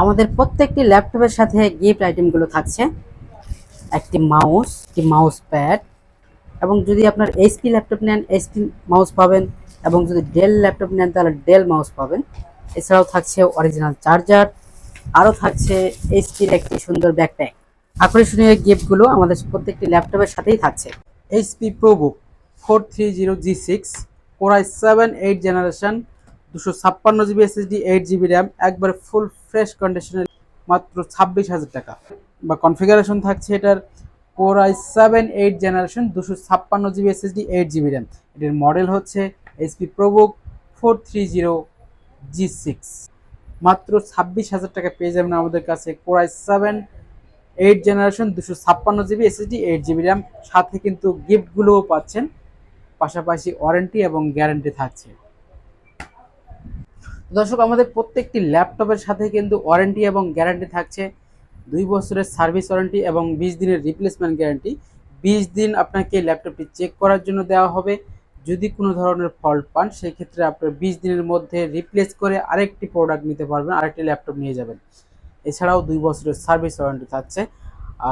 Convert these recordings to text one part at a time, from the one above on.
আমাদের প্রত্যেকটি ল্যাপটপের সাথে গিফট আইটেমগুলো থাকছে। একটি মাউস একটি মাউস প্যাড এবং যদি আপনার এইচপি ল্যাপটপ নেন, এইচপি মাউস পাবেন এবং যদি ডেল ল্যাপটপ নেন, তাহলে ডেল মাউস পাবেন। এছাড়াও থাকছে অরিজিনাল চার্জার আরও থাকছে এইচপির একটি সুন্দর ব্যাকপ্যাক আকর্ষণীয় গিফটগুলো আমাদের প্রত্যেকটি ল্যাপটপের সাথেই থাকছে। HP ProBook four three zero G six core i seven eight generation দুশো ছাপ্পান্ন GB SSD eight GB RAM একবার ফুল ফ্রেশ কন্ডিশনে মাত্র ছাব্বিশ হাজার টাকা। বা কনফিগারেশন থাকছে এটার কোরাই সেভেন এইট জেনারেশন দুশো ছাপ্পান্ন GB SSD eight GB RAM এটির মডেল হচ্ছে HP ProBook four three zero G six মাত্র ছাব্বিশ হাজার টাকা পেয়ে যাবেন আমাদের কাছে কোরাই সেভেন এইট জেনারেশন দুশো ছাপ্পান্ন GB SSD eight GB RAM সাথে কিন্তু গিফটগুলোও পাচ্ছেন। পাশাপাশি ওয়ারেন্টি এবং গ্যারেন্টি থাকছে। দর্শক, আমাদের প্রত্যেকটি ল্যাপটপের সাথে কিন্তু ওয়ারেন্টি এবং গ্যারান্টি থাকছে। দুই বছরের সার্ভিস ওয়ারেন্টি এবং বিশ দিনের রিপ্লেসমেন্ট গ্যারান্টি। বিশ দিন আপনাকে ল্যাপটপটি চেক করার জন্য দেওয়া হবে। যদি কোনো ধরনের ফল্ট পান সেই ক্ষেত্রে আপনার বিশ দিনের মধ্যে রিপ্লেস করে আরেকটি প্রোডাক্ট নিতে পারবেন, আরেকটি ল্যাপটপ নিয়ে যাবেন। এছাড়াও দুই বছরের সার্ভিস ওয়ারেন্টি থাকছে।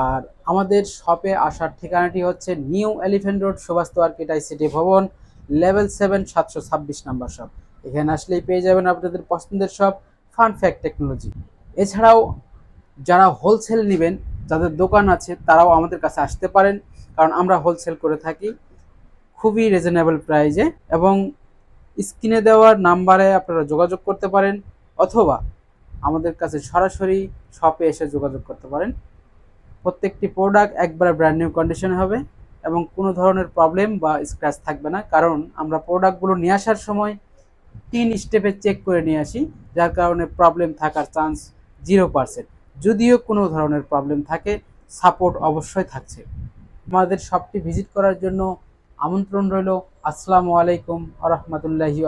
আর আমাদের শপে আসার ঠিকানাটি হচ্ছে New Elephant Road, Subhash Market City Bhaban, level seven, সাতশো ছাব্বিশ নাম্বার শপ। এখানে আসলেই পেয়ে যাবেন আপনাদের পছন্দের সব ফান ফ্যাক্ট টেকনোলজি এছাড়াও যারা হোলসেল নেবেন, যাদের দোকান আছে, তারাও আমাদের কাছে আসতে পারেন, কারণ আমরা হোলসেল করে থাকি খুবই রিজনেবল প্রাইজে এবং স্ক্রিনে দেওয়ার নাম্বারে আপনারা যোগাযোগ করতে পারেন অথবা আমাদের কাছে সরাসরি শপে এসে যোগাযোগ করতে পারেন। প্রত্যেকটি প্রোডাক্ট একবার ব্র্যান্ড নিউ কন্ডিশন হবে এবং কোনো ধরনের প্রবলেম বা স্ক্র্যাচ থাকবে না, কারণ আমরা প্রোডাক্টগুলো নিয়ে আসার সময় তিন স্টেপে চেক করে নিয়ে আসি, যার কারণে প্রবলেম থাকার চান্স জিরো পার্সেন্ট যদিও কোনো ধরনের প্রবলেম থাকে সাপোর্ট অবশ্যই থাকছে। আমাদের শপটি ভিজিট করার জন্য আমন্ত্রণ রইল। আসসালামু আলাইকুম আ রহমতুল্লাহি